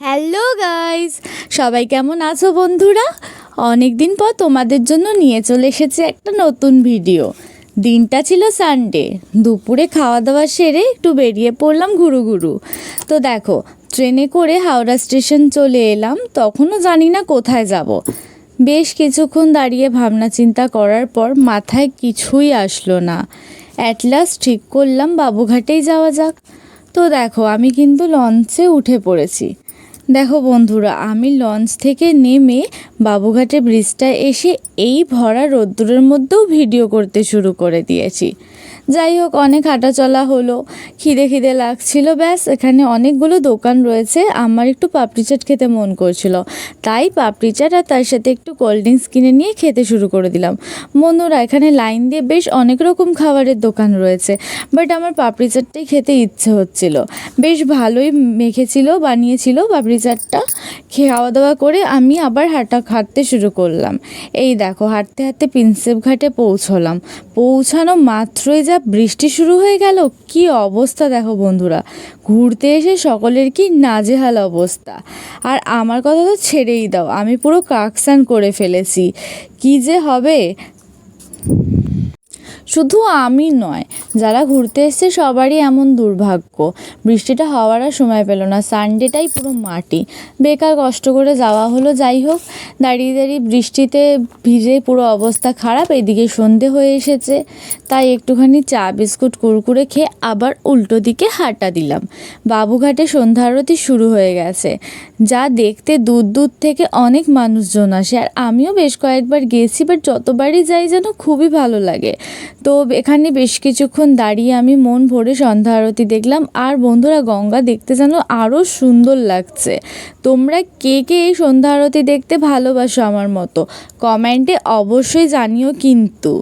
Hello guys সবাই কেমন আছো বন্ধুরা? অনেক দিন পর তোমাদের জন্য নিয়ে চলে এসেছে একটা নতুন ভিডিও দিনটা ছিল সানডে দুপুরে খাওয়া দাওয়া সেরে একটু বেরিয়ে পড়লাম ঘুরু ঘুরু। তো দেখো, ট্রেনে করে হাওড়া স্টেশন চলে এলাম। তখনও জানি না কোথায় যাব। বেশ কিছুক্ষণ দাঁড়িয়ে ভাবনা চিন্তা করার পর মাথায় কিছুই আসলো না। অ্যাট লাস্ট ঠিক করলাম, বাবুঘাটেই যাওয়া যাক। তো দেখো, আমি কিন্তু লঞ্চে উঠে পড়েছি। দেখো বন্ধুরা, আমি লঞ্চ থেকে নেমে বাবুঘাটে ব্রিজটা এসে এই ভরা রোদ্দুরের মধ্যেও ভিডিও করতে শুরু করে দিয়েছি। যাই হোক, অনেক হাঁটা চলা হলো, খিদে খিদে লাগছিল, ব্যাস, এখানে অনেকগুলো দোকান রয়েছে, আমার একটু পাপড়ি চাট খেতে মন করছিল। তাই পাপড়ি চাট আর তার সাথে একটু কোল্ড ড্রিঙ্কস কিনে নিয়ে খেতে শুরু করে দিলাম। বন্ধুরা, এখানে লাইন দিয়ে বেশ অনেক রকম খাবারের দোকান রয়েছে বাট আমার পাপড়ি চাটটাই খেতে ইচ্ছে হচ্ছিল। বেশ ভালোই মেখেছিল, বানিয়েছিল পাপড়ি চাটটা। খাওয়া দাওয়া করে আমি আবার হাঁটা হাঁটতে শুরু করলাম। এই দেখো, হাঁটতে হাঁটতে প্রিন্সেপ ঘাটে পৌঁছলাম। পৌঁছানো মাত্রই যা বৃষ্টি শুরু হয়ে গেল, কি অবস্থা দেখো বন্ধুরা। ঘুরতে এসে সকলের কি নাজেহাল অবস্থা। আর আমার কথা তো ছেড়েই দাও, আমি পুরো কাকসান করে ফেলেছি। কি যে হবে? শুধু আমি নয়, যারা ঘুরতে এসছে সবারই এমন দুর্ভাগ্য। বৃষ্টিটা হওয়ার আর সময় পেল না, সানডেটাই পুরো মাটি। বেকার কষ্ট করে যাওয়া হলো, যাই হোক, দাঁড়িয়ে দাঁড়িয়ে বৃষ্টিতে ভিজে পুরো অবস্থা খারাপ, এদিকে সন্ধে হয়ে এসেছে। তাই একটুখানি চা, বিস্কুট, কুরকুরে খেয়ে আবার উল্টো দিকে হাঁটা দিলাম। বাবুঘাটে সন্ধ্যা আরতি শুরু হয়ে গেছে। যা দেখতে দূর দূর থেকে অনেক মানুষজন আসে, আর আমিও বেশ কয়েকবার গেছি বাট যতবারই যাই যেন খুবই ভালো লাগে। তো এখানে বেশ কিছুক্ষণ দাঁড়িয়ে আমি মন ভরে সন্ধ্যা আরতি দেখলাম। আর বন্ধুরা, গঙ্গা দেখতে যেন আরও সুন্দর লাগছে। তোমরা কে কে এই সন্ধ্যা আরতি দেখতে ভালোবাসো আমার মতো? কমেন্টে অবশ্যই জানিও কিন্তু।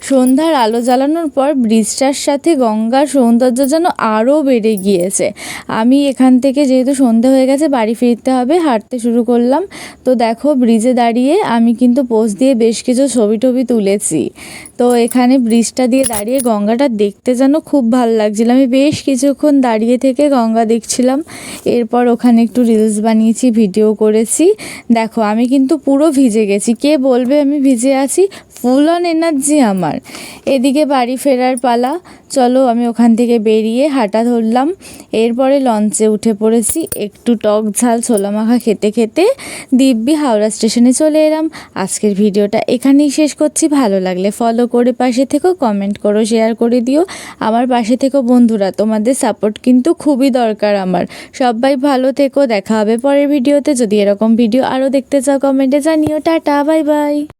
সন্ধ্যার আলো জ্বালানোর পর ব্রিজটার সাথে গঙ্গার সৌন্দর্য যেন আরও বেড়ে গিয়েছে। আমি এখান থেকে যেহেতু সন্ধে হয়ে গেছে, বাড়ি ফিরতে হবে, হাঁটতে শুরু করলাম। তো দেখো, ব্রিজে দাঁড়িয়ে আমি কিন্তু পোজ দিয়ে বেশ কিছু ছবি টবি তুলেছি। তো এখানে ব্রিজটা দিয়ে দাঁড়িয়ে গঙ্গাটা দেখতে যেন খুব ভালো লাগছিল। আমি বেশ কিছুক্ষণ দাঁড়িয়ে থেকে গঙ্গা দেখছিলাম। এরপর ওখানে একটু রিলস বানিয়েছি ভিডিও করেছি। দেখো, আমি কিন্তু পুরো ভিজে গেছি। কে বলবে আমি ভিজে আছি? ফুল অন এনার্জি আমার। এদিকে বাড়ি ফেরার পালা, চলো আমি ওখান থেকে বেরিয়ে হাঁটা ধরলাম। এরপরে লঞ্চে উঠে পড়েছি, একটু টক ঝাল ছোলা মাখা খেতে খেতে দিব্যি হাওড়া স্টেশনে চলে এলাম। আজকের ভিডিওটা এখানেই শেষ করছি, ভালো লাগলে ফলো করে পাশে থেকো কমেন্ট করো শেয়ার করে দিও। আমার পাশে থেকো বন্ধুরা, তোমাদের সাপোর্ট কিন্তু খুবই দরকার আমার। সবাই ভালো থেকো, দেখা হবে পরের ভিডিওতে। যদি এরকম ভিডিও আরও দেখতে চাও কমেন্টে জানিও। Tata bye bye